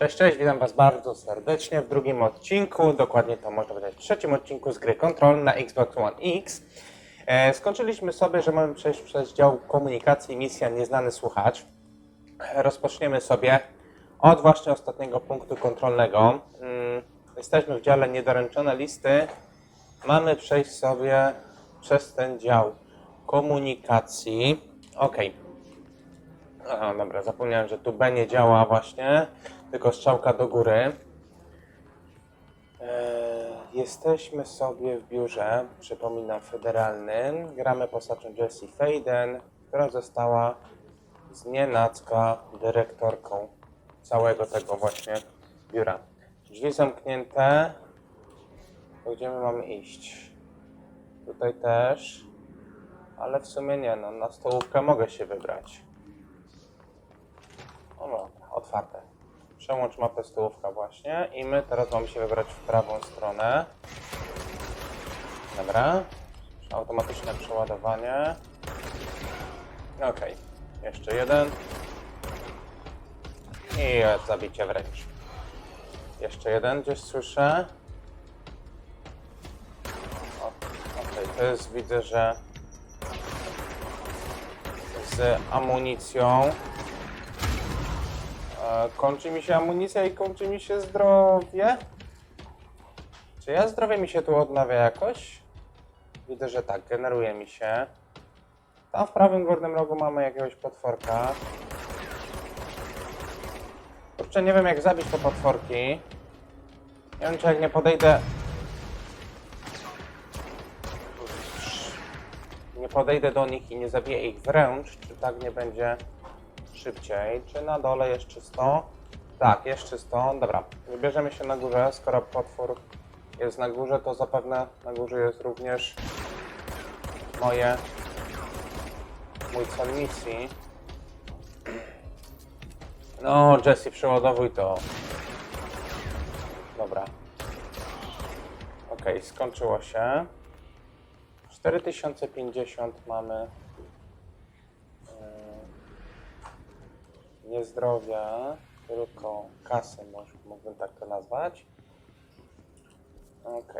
Cześć, cześć, witam Was bardzo serdecznie w drugim odcinku, dokładnie to można powiedzieć w trzecim odcinku z gry Control na Xbox One X. E, skończyliśmy sobie, że mamy przejść przez dział komunikacji misja Nieznany Słuchacz. E, rozpoczniemy sobie od właśnie ostatniego punktu kontrolnego. Mm, jesteśmy w dziale Niedoręczone Listy. Mamy przejść sobie przez ten dział komunikacji. Okej. A, dobra, zapomniałem, że tu B nie działa właśnie, tylko strzałka do góry. Eee, jesteśmy sobie w biurze, przypominam, federalnym. Gramy postacią Jessie Faden, która została znienacka dyrektorką całego tego właśnie biura. Drzwi zamknięte. To gdzie my mamy iść? Tutaj też. Ale w sumie nie, no na stołówkę mogę się wybrać. No, otwarte. Przełącz mapę stołówka właśnie i my teraz mamy się wybrać w prawą stronę. Dobra. Automatyczne przeładowanie. Ok. Jeszcze jeden. I zabicie wręcz. Jeszcze jeden gdzieś słyszę. Ok, to jest widzę, że z amunicją. Kończy mi się amunicja i kończy mi się zdrowie. Czy ja zdrowie mi się tu odnawia jakoś? Widzę, że tak, generuje mi się. Tam w prawym górnym rogu mamy jakiegoś potworka. Kurczę, nie wiem jak zabić te potworki. Nie wiem, czy jak nie podejdę... Nie podejdę do nich i nie zabiję ich wręcz, czy tak nie będzie szybciej. Czy na dole jest czysto? Tak, jest czysto. Dobra, wybierzemy się na górze. Skoro potwór jest na górze, to zapewne na górze jest również moje mój cel misji. No, Jesse, przeładowuj to. Dobra. Okej, skończyło się. 4050 mamy. Nie zdrowia, tylko kasy, mógłbym tak to nazwać. Ok,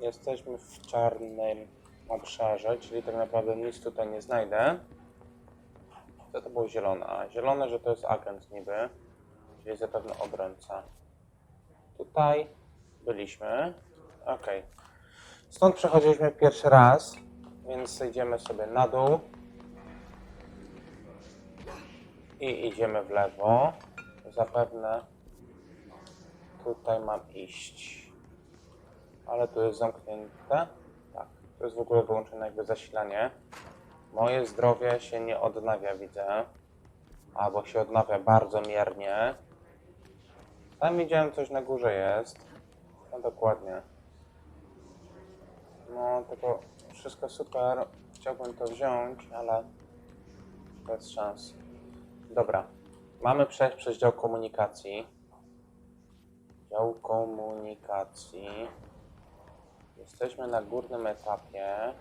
jesteśmy w czarnym obszarze, czyli tak naprawdę nic tutaj nie znajdę. Co to było zielone? A, zielone, że to jest agent niby, czyli zapewne obrońca. Tutaj byliśmy. Ok. Stąd przechodziliśmy pierwszy raz, więc idziemy sobie na dół. I idziemy w lewo. Zapewne tutaj mam iść. Ale tu jest zamknięte. Tak, to jest w ogóle wyłączone jakby zasilanie. Moje zdrowie się nie odnawia, widzę. Albo się odnawia bardzo miernie. Tam widziałem coś na górze jest. No dokładnie. No, tylko wszystko super. Chciałbym to wziąć, ale bez szans. Dobra. Mamy przejść przez dział komunikacji. Dział komunikacji. Jesteśmy na górnym etapie.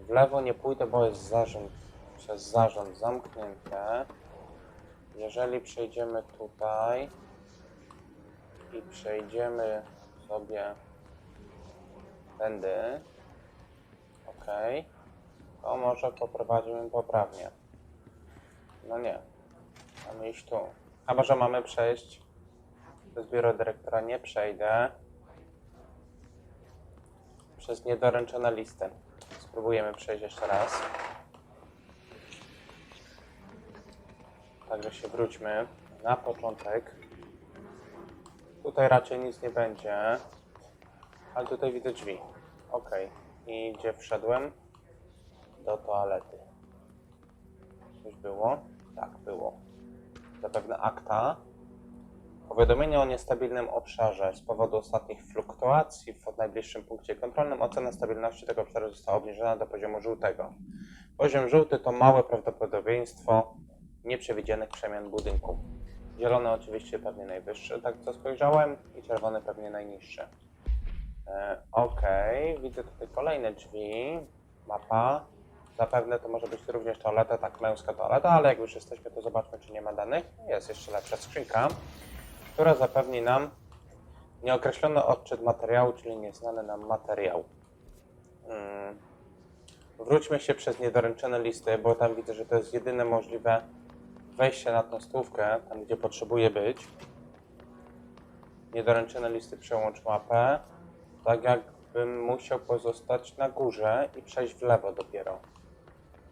W lewo nie pójdę, bo jest zarząd, przez zarząd zamknięte. Jeżeli przejdziemy tutaj i przejdziemy sobie tędy, ok, to może poprowadzimy poprawnie. No nie, mamy iść tu. Chyba, że mamy przejść przez biuro dyrektora, nie przejdę przez niedoręczone listy. Spróbujemy przejść jeszcze raz. Także się wróćmy na początek. Tutaj raczej nic nie będzie. Ale tutaj widzę drzwi. Ok. I gdzie wszedłem? Do toalety. Coś było? Tak, było. Zapewne akta. Powiadomienie o niestabilnym obszarze z powodu ostatnich fluktuacji w najbliższym punkcie kontrolnym ocena stabilności tego obszaru została obniżona do poziomu żółtego. Poziom żółty to małe prawdopodobieństwo nieprzewidzianych przemian budynku. Zielony oczywiście pewnie najwyższy, tak co spojrzałem, i czerwony pewnie najniższy. E, ok, widzę tutaj kolejne drzwi, mapa. Zapewne to może być również toaleta, tak, męska toaleta, ale jak już jesteśmy, to zobaczmy, czy nie ma danych. Jest jeszcze lepsza skrzynka która zapewni nam nieokreślony odczyt materiału, czyli nieznany nam materiał. Mm. Wróćmy się przez niedoręczone listy, bo tam widzę, że to jest jedyne możliwe wejście na tą stówkę, tam gdzie potrzebuje być. Niedoręczone listy przełącz mapę, tak jakbym musiał pozostać na górze i przejść w lewo dopiero.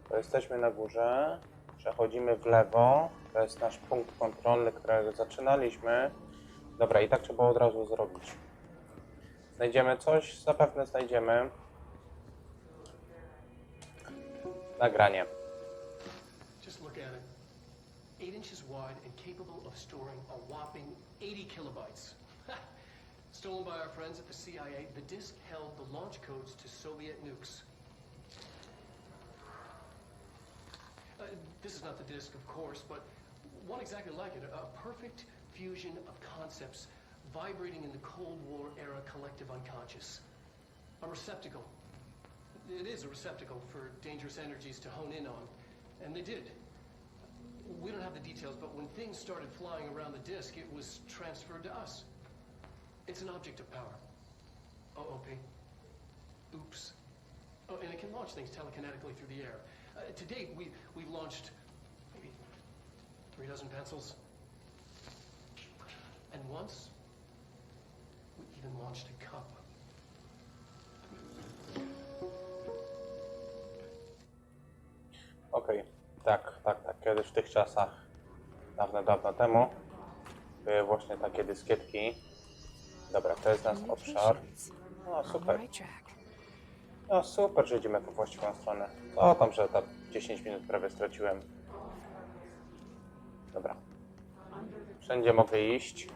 To jesteśmy na górze, przechodzimy w lewo, to jest nasz punkt kontrolny, którego zaczynaliśmy. Dobra, i tak trzeba od razu zrobić. Znajdziemy coś? Zapewne znajdziemy. Nagranie. Just look at it. Eight inches wide and capable of storing a whopping 80 kilobytes. Stolen by our friends at the CIA, the disk held the launch codes to Soviet nukes. This is not the disk, of course, but one exactly like it. A perfect fusion of concepts vibrating in the Cold War era collective unconscious. A receptacle. It is a receptacle for dangerous energies to hone in on. And they did. We don't have the details, but when things started flying around the disk, it was transferred to us. It's an object of power. OOP. Oops. Oh, and it can launch things telekinetically through the air. Uh, to date, we, we've launched maybe three dozen pencils. And once, we even launched a cup. Okej, tak, tak, tak. Kiedyś w tych czasach, dawno, dawno temu, były właśnie takie dyskietki. Dobra, to jest nasz obszar. No super. No super, że idziemy po właściwą stronę. Co tam, że tam 10 minut prawie straciłem. Dobra. Wszędzie mogę iść.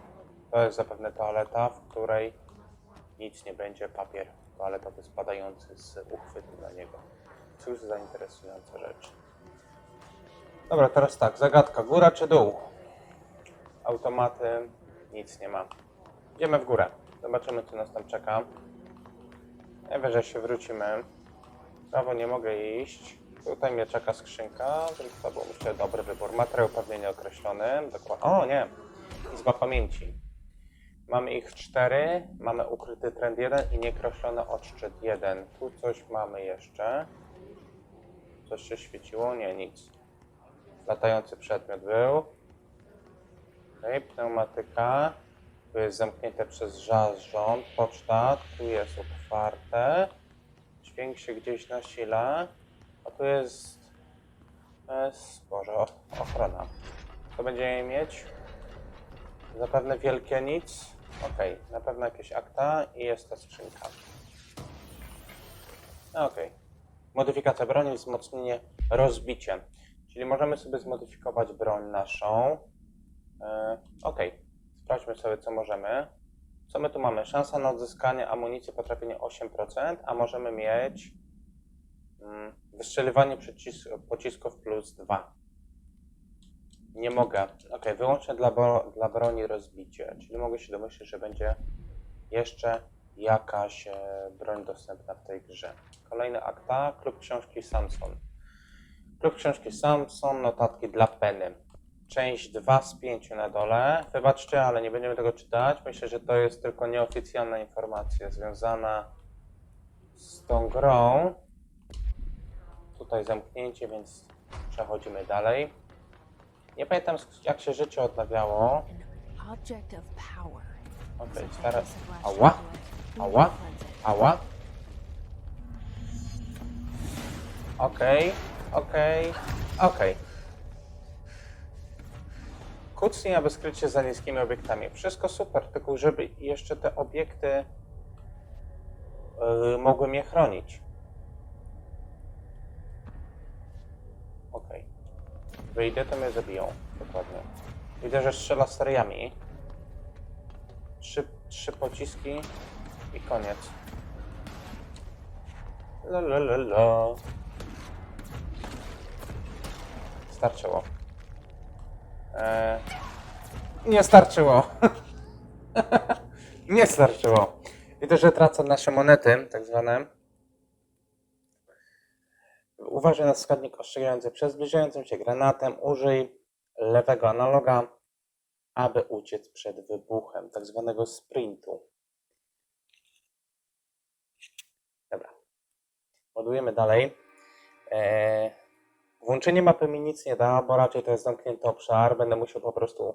To jest zapewne toaleta, w której nic nie będzie. Papier toaletowy spadający z uchwytu na niego. Cóż za interesująca rzecz. Dobra, teraz tak. Zagadka. Góra czy dół? Automaty. Nic nie ma. Idziemy w górę. Zobaczymy, co nas tam czeka. Najwyżej się wrócimy. Prawo nie mogę iść. Tutaj mnie czeka skrzynka, więc to był myślę dobry wybór. Materiał pewnie nieokreślony. Dokładnie. O nie! Izba pamięci. Mamy ich cztery. Mamy ukryty trend 1 i niekreślony odszczyt 1. Tu coś mamy jeszcze. Coś się świeciło? Nie, nic. Latający przedmiot był. Okej, pneumatyka. Tu jest zamknięte przez żarząd. Poczta. Tu jest otwarte. Dźwięk się gdzieś nasila. A tu jest... Jest... Boże, ochrona. Co będziemy mieć? Zapewne wielkie nic. Okej, na pewno jakieś akta i jest ta skrzynka. No Okej. Modyfikacja broni, wzmocnienie, rozbicie. Czyli możemy sobie zmodyfikować broń naszą. E, Okej, sprawdźmy sobie co możemy. Co my tu mamy? Szansa na odzyskanie amunicji potrafienie 8%, a możemy mieć mm, wystrzeliwanie pocisków plus 2. Nie mogę. Ok, wyłącznie dla, dla broni rozbicie, czyli mogę się domyślić, że będzie jeszcze jakaś e, broń dostępna w tej grze. Kolejny akta, klub książki Samson. Klub książki Samson, notatki dla Penny. Część 2 z 5 na dole. Wybaczcie, ale nie będziemy tego czytać. Myślę, że to jest tylko nieoficjalna informacja związana z tą grą. Tutaj zamknięcie, więc przechodzimy dalej. Nie pamiętam jak się życie odnawiało. Okej, last Ała, ała, ała. Okej, okej, okej. Kucnij, aby skryć się za niskimi obiektami. Wszystko super, tylko żeby jeszcze te obiekty yy, mogły mnie chronić. Okej. Wyjdę, to mnie zabiją. Dokładnie. Widzę, że strzela seriami. Trzy, trzy pociski i koniec. La. Starczyło. E, nie starczyło. nie starczyło. Widzę, że tracę nasze monety, tak zwane. Uważaj na wskaźnik ostrzegający przed zbliżającym się granatem. Użyj lewego analoga. aby uciec przed wybuchem, tak zwanego sprintu. Dobra. Ładujemy dalej. Eee, włączenie mapy mi nic nie da, bo raczej to jest zamknięty obszar. Będę musiał po prostu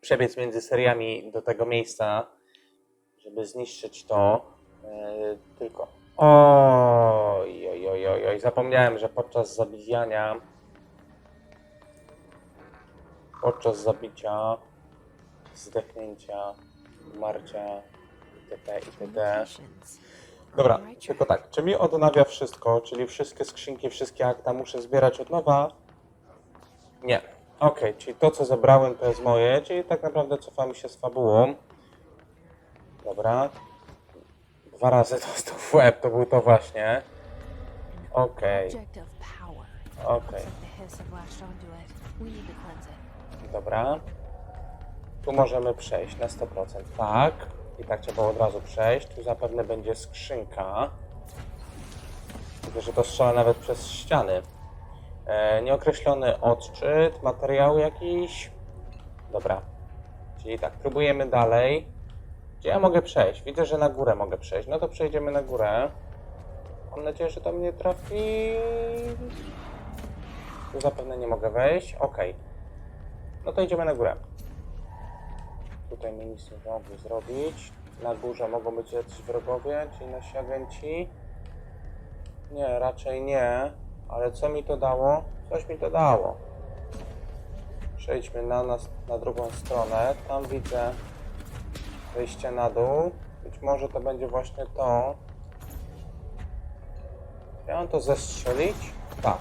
przebiec między seriami do tego miejsca, żeby zniszczyć to. Eee, tylko. Oj, oj, oj, oj, zapomniałem, że podczas zabijania podczas zabicia, zdechnięcia, umarcia itp. itd. Dobra, tylko tak, czy mi odnawia wszystko, czyli wszystkie skrzynki, wszystkie akta muszę zbierać od nowa? Nie. Okej, czyli to co zebrałem to jest moje, czyli tak naprawdę cofamy się z fabułą. Dobra. Dwa razy dostał w łeb, to był to właśnie. Okej, Object of power. okej. Looks like the hiss have latched onto it. We need to cleanse it. Dobra. Tu możemy przejść na 100%. Tak. I tak trzeba od razu przejść. Tu zapewne będzie skrzynka. Widzę, że to strzela nawet przez ściany. E, nieokreślony odczyt, materiał jakiś. Dobra. Czyli tak, próbujemy dalej. Gdzie ja mogę przejść? Widzę, że na górę mogę przejść. No to przejdziemy na górę. Mam nadzieję, że to mnie trafi. Tu zapewne nie mogę wejść. Okej. No to idziemy na górę. Tutaj mi nic nie mogli zrobić. Na górze mogą być jacyś wrogowie, czyli nasi agenci. Nie, raczej nie. Ale co mi to dało? Coś mi to dało. Przejdźmy na, nas, na drugą stronę. Tam widzę wejście na dół. Być może to będzie właśnie to. Mam to zestrzelić? Tak.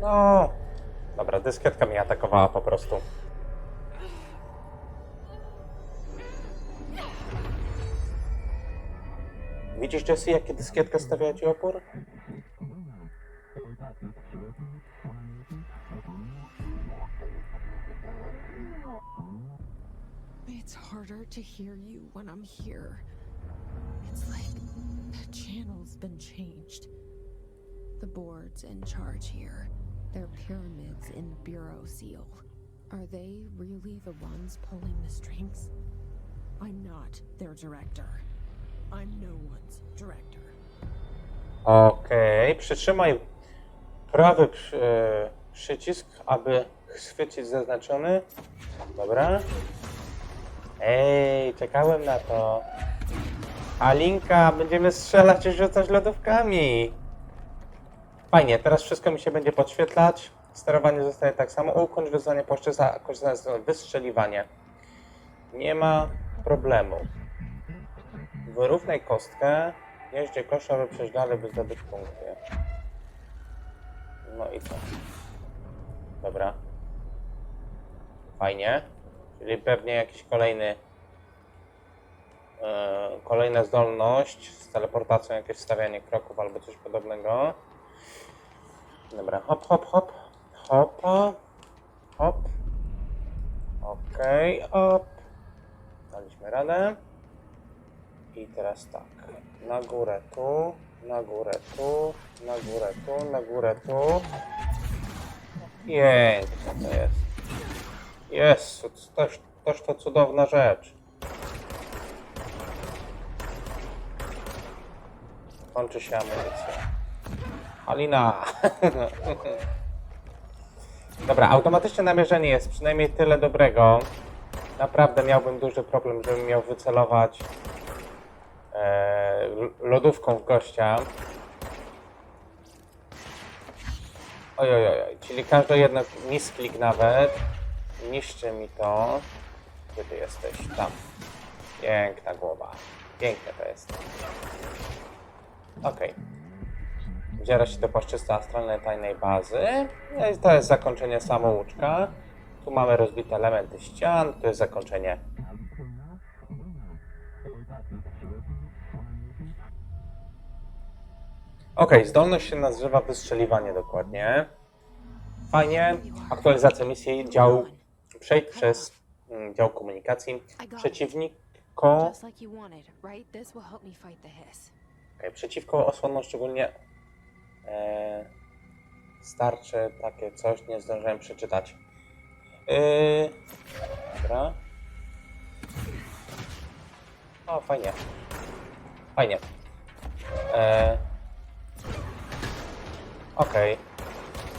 No. Dobra, dyskietka mnie atakowała po prostu. Widzisz, Jesse, jakie dyskietka stawia ci opór? It's harder to hear you when I'm here. It's like the channel's been changed. The board's in charge here. They're pyramids in the Bureau seal. Are they really the ones pulling the strings? I'm not their director. I'm no one's director. Okej, przytrzymaj prawy e, przycisk, aby chwycić zaznaczony. Dobra. Ej, czekałem na to. Alinka, będziemy strzelać i rzucać lodówkami. Fajnie, teraz wszystko mi się będzie podświetlać. Sterowanie zostaje tak samo. Ukończ wyzwanie płaszczyzna, korzystając z wystrzeliwanie. Nie ma problemu. Wyrównaj kostkę. Jeździe kosz, aby przejść dalej, by zdobyć punkty. No i co? Dobra. Fajnie. Czyli pewnie jakiś kolejny e, kolejna zdolność z teleportacją, jakieś stawianie kroków albo coś podobnego. Dobra, hop, hop, hop. Hopa. Hop. Okej, hop. Daliśmy radę. I teraz tak. Na górę tu, na górę tu, na górę tu, na górę tu. Piękne to jest. Jest, też, też to cudowna rzecz. Kończy się amunicja. Alina! Dobra, automatyczne namierzenie jest przynajmniej tyle dobrego. Naprawdę miałbym duży problem, żebym miał wycelować e, lodówką w gościa. Oj, oj, oj, czyli każdy jednak misklik nawet niszczy mi to. Gdzie ty jesteś? Tam. Piękna głowa. Piękne to jest. Okej. Wdziera się do płaszczyzny astralnej tajnej bazy. No i to jest zakończenie samouczka. Tu mamy rozbite elementy ścian. To jest zakończenie Okej, zdolność się nazywa wystrzeliwanie dokładnie. Fajnie. Aktualizacja misji, dział. Przejdź przez mm, dział komunikacji. Hiss. Okay, przeciwko osłonom szczególnie. E, starczy takie coś, nie zdążyłem przeczytać. Yy, dobra. O, fajnie. Fajnie. E, Okej.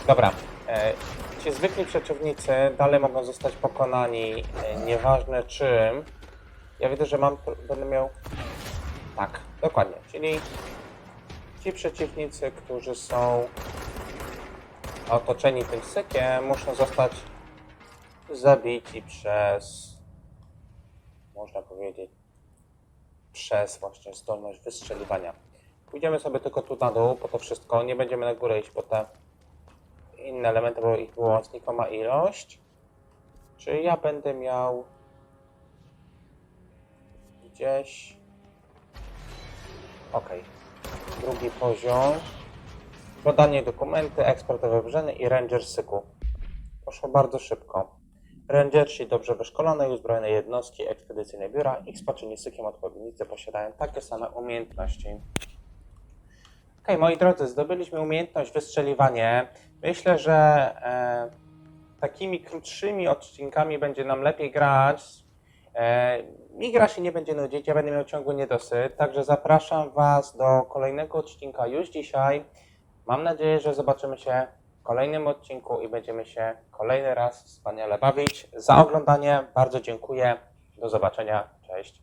Dobra. E, ci zwykli przeciwnicy dalej mogą zostać pokonani, e, nieważne czym. Ja widzę, że mam, będę miał... Tak, dokładnie. Czyli ci przeciwnicy, którzy są otoczeni tym sykiem, muszą zostać zabici przez, można powiedzieć, przez właśnie zdolność wystrzeliwania. Pójdziemy sobie tylko tu na dół po to wszystko, nie będziemy na górę iść po te inne elementy, bo ich było znikoma ilość. Czy ja będę miał gdzieś... Ok. Drugi poziom. Badanie dokumenty, eksport do wybrzeży i ranger syku. Poszło bardzo szybko. Rangersi dobrze wyszkolone i uzbrojone jednostki ekspedycyjne biura i spaczeni sykiem odpowiednicy posiadają takie same umiejętności. Okej, moi drodzy, zdobyliśmy umiejętność wystrzeliwanie. Myślę, że e, takimi krótszymi odcinkami będzie nam lepiej grać. E, gra się nie będzie nudzić, ja będę miał ciągły niedosyt, także zapraszam Was do kolejnego odcinka już dzisiaj. Mam nadzieję, że zobaczymy się w kolejnym odcinku i będziemy się kolejny raz wspaniale bawić. Za oglądanie bardzo dziękuję. Do zobaczenia. Cześć.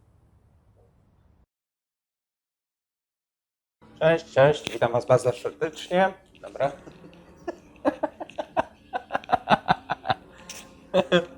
Cześć, cześć. Witam Was bardzo serdecznie. Dobra.